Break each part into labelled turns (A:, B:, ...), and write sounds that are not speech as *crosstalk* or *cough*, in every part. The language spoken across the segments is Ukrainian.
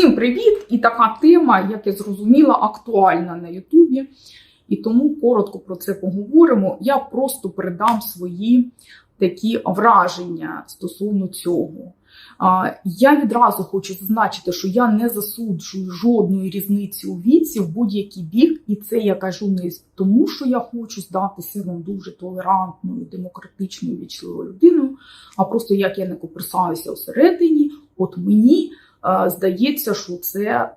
A: Всім привіт! І така тема, як я зрозуміла, актуальна на Ютубі. І тому коротко про це поговоримо. Я просто передам свої такі враження стосовно цього. Я відразу хочу зазначити, що я не засуджую жодної різниці у віці в будь-який бік, і це я кажу не тому, що я хочу здатися вам дуже толерантною, демократичною, вічливою людиною, а просто як я не коперсаюся всередині, от мені здається, що це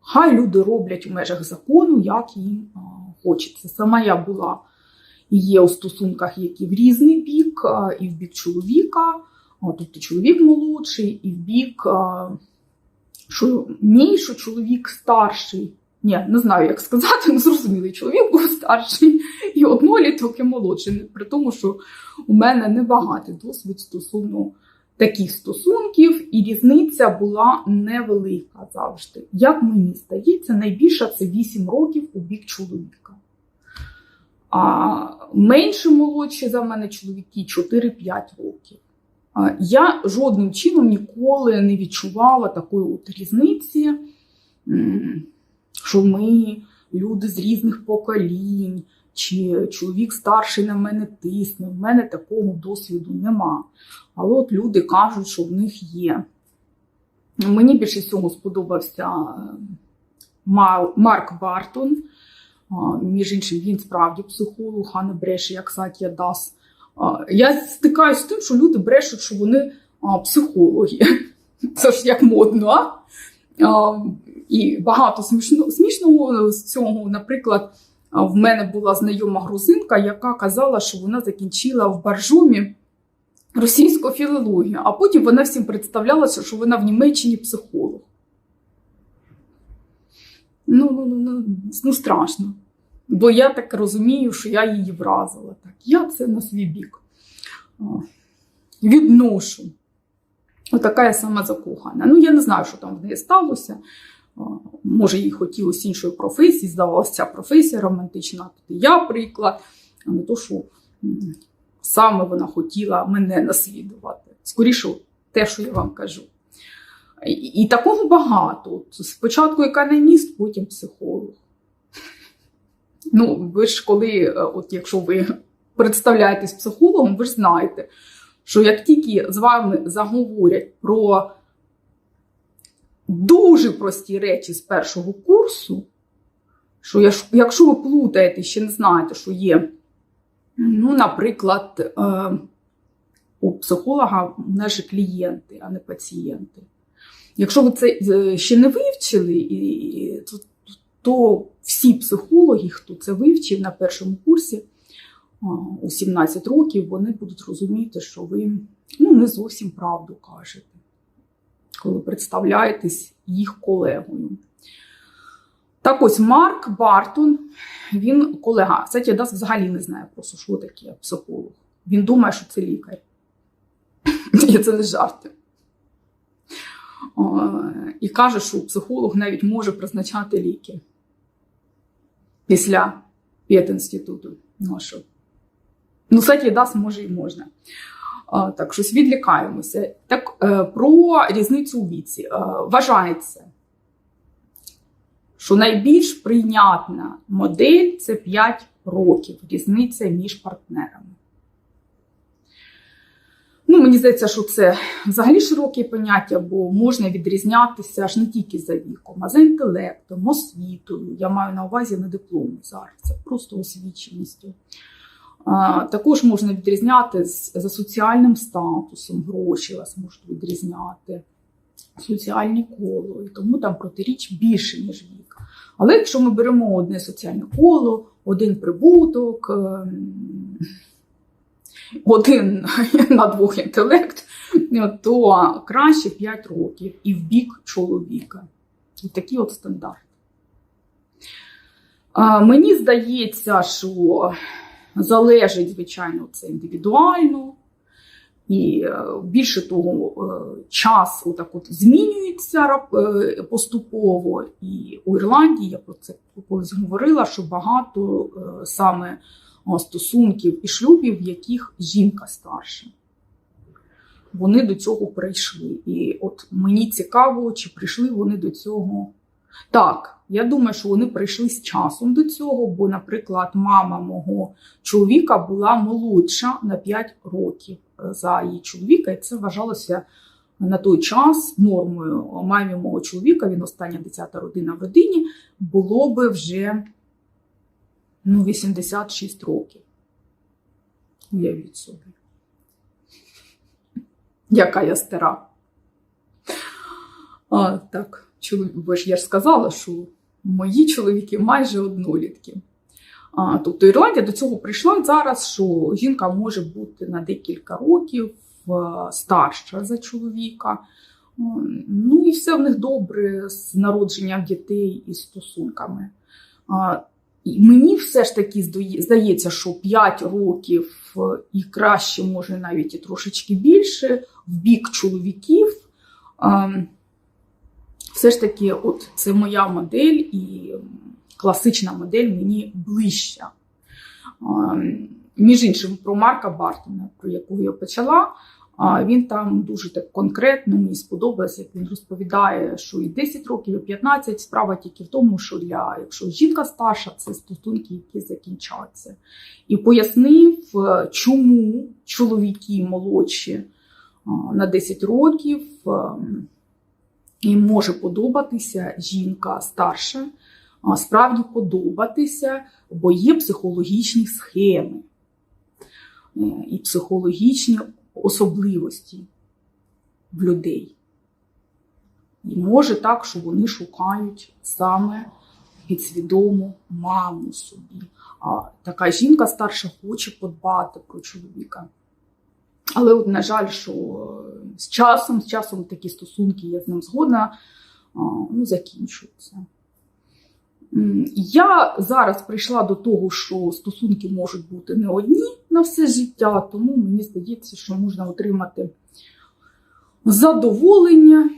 A: хай люди роблять у межах закону, як їм е, хочеться. Сама я була і є у стосунках, які в різний бік, е, і в бік чоловіка. Тобто чоловік молодший, і в бік, що мій, що чоловік старший. Ні, не знаю, як сказати, не зрозумілий. Чоловік був старший і одноліток і молодший. При тому, що у мене небагатий досвід стосовно таких стосунків, і різниця була невелика завжди. Як мені здається, найбільша це 8 років у бік чоловіка. А менше молодші за мене чоловіки 4-5 років. Я жодним чином ніколи не відчувала такої от різниці, що ми люди з різних поколінь, чи чоловік старший на мене тисне. В мене такого досвіду нема. Але от люди кажуть, що в них є. Мені більше всього сподобався Марк Бартон. Між іншим, він справді психолог, а не бреше, як Сатія Дас. Я стикаюся з тим, що люди брешуть, що вони психологи. *laughs* Це ж як модно. А? І багато смішно, смішного з цього, наприклад, в мене була знайома грузинка, яка казала, що вона закінчила в Баржумі російську філологію, а потім вона всім представлялася, що вона в Німеччині психолог. Ну, ну, ну, ну, ну страшно. Бо я так розумію, що я її вразила. Так, Я це на свій бік відношу. Отака я сама закохана. Ну, я не знаю, що там в неї сталося. Може, їй хотілося іншої професії, здавалося, ця професія романтична. Тут я приклад, а не то, що саме вона хотіла мене наслідувати. Скоріше, те, що я вам кажу. І, і такого багато. Спочатку економіст, потім психолог. Ну, ви ж коли, е, от якщо ви представляєтесь психологом, ви ж знаєте, що як тільки з вами заговорять про дуже прості речі з першого курсу, що якщо ви плутаєте, ще не знаєте, що є, ну, наприклад, е, у психолога наші клієнти, а не пацієнти. Якщо ви це е, ще не вивчили, то, всі психологи, хто це вивчив на першому курсі у 17 років, вони будуть розуміти, що ви ну, не зовсім правду кажете коли представляєтесь їх колегою. Так ось Марк Бартон, він колега. Сетя Дас взагалі не знає просто, що таке психолог. Він думає, що це лікар. *laughs* І це не жарти. І каже, що психолог навіть може призначати ліки після п'ятінституту нашого. Ну, Сетя Дас може і можна. Так, щось відлікаємося. Так, е, про різницю у віці. Е, вважається, що найбільш прийнятна модель це 5 років різниця між партнерами. Ну, Мені здається, що це взагалі широке поняття, бо можна відрізнятися аж не тільки за віком, а за інтелектом, освітою. Я маю на увазі не диплом зараз, це просто освіченістю. Також можна відрізняти за соціальним статусом, гроші вас можуть відрізняти, соціальні коло, і тому там протиріч більше, ніж вік. Але якщо ми беремо одне соціальне коло, один прибуток, ем, один *laughs* на двох інтелект, то краще 5 років і в бік чоловіка. І такі от стандарти. Мені здається, що залежить, звичайно, це індивідуально. І е, більше того, е, час отак от змінюється е, поступово. І у Ірландії я про це колись говорила, що багато саме стосунків і шлюбів, в яких жінка старша. вони до цього прийшли. І от мені цікаво, чи прийшли вони до цього. Так, я думаю, що вони прийшли з часом до цього, бо, наприклад, мама мого чоловіка була молодша на 5 років за її чоловіка, і це вважалося на той час нормою мамі мого чоловіка, він остання десята родина в родині, було би вже ну, 86 років. Уявіть собі. Яка я стара. А, так, чоловік, бо ж я ж сказала, що мої чоловіки майже однолітки. А, тобто Ірландія до цього прийшла зараз, що жінка може бути на декілька років старша за чоловіка. Ну і все в них добре з народженням дітей і стосунками. А, і Мені все ж таки здається, що 5 років і краще, може навіть і трошечки більше, в бік чоловіків. Все ж таки, от це моя модель, і класична модель мені ближча. Між іншим, про Марка Бартона, про яку я почала, він там дуже так конкретно мені сподобалося, як він розповідає, що і 10 років, і 15 справа тільки в тому, що для якщо жінка старша, це стосунки, які закінчаться. І пояснив, е, чому чоловіки молодші на 10 років ем, їм може подобатися жінка старша, справді подобатися, бо є психологічні схеми е, і психологічні особливості в людей. І може так, що вони шукають саме підсвідому маму собі. А така жінка старша хоче подбати про чоловіка. Але, от, на жаль, що з часом, з часом такі стосунки, я з ним згодна, ну, закінчуються. Я зараз прийшла до того, що стосунки можуть бути не одні на все життя, тому мені здається, що можна отримати задоволення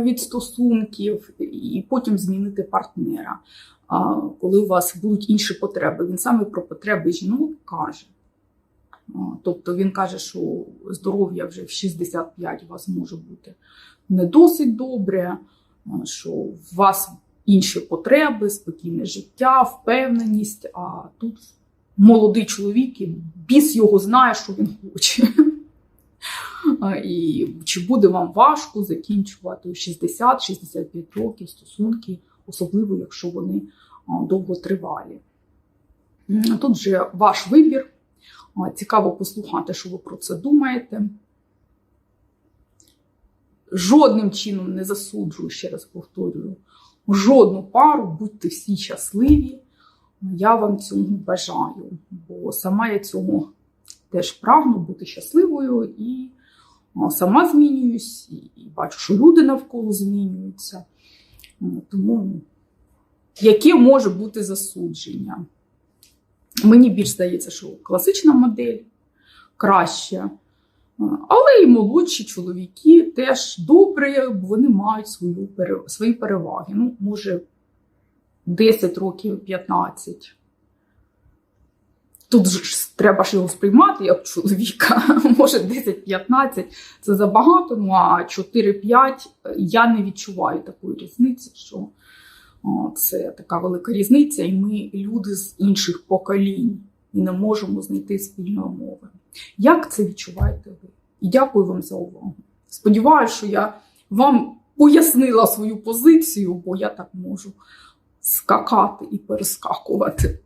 A: від стосунків і потім змінити партнера, коли у вас будуть інші потреби. Він саме про потреби жінок каже. Тобто він каже, що здоров'я вже в 65 у вас може бути не досить добре, що у вас інші потреби, спокійне життя, впевненість. А тут молодий чоловік, і біс його знає, що він хоче. І чи буде вам важко закінчувати 60-65 років стосунки, особливо якщо вони а, довготривалі. Тут вже ваш вибір. Цікаво послухати, що ви про це думаєте. Жодним чином не засуджую, ще раз повторюю, жодну пару, будьте всі щасливі. Я вам цього бажаю, бо сама я цього теж прагну бути щасливою і сама змінююсь, і бачу, що люди навколо змінюються. Тому яке може бути засудження? Мені більш здається, що класична модель краще. Але і молодші чоловіки теж добре, бо вони мають свою, свої переваги. Ну, може, 10 років, 15. Тут ж треба ж його сприймати як чоловіка. *laughs* Може, 10-15 це забагато, ну а 4-5 я не відчуваю такої різниці, що це така велика різниця, і ми люди з інших поколінь і не можемо знайти спільної мови. Як це відчуваєте ви? І дякую вам за увагу. Сподіваюся, що я вам пояснила свою позицію, бо я так можу скакати і перескакувати.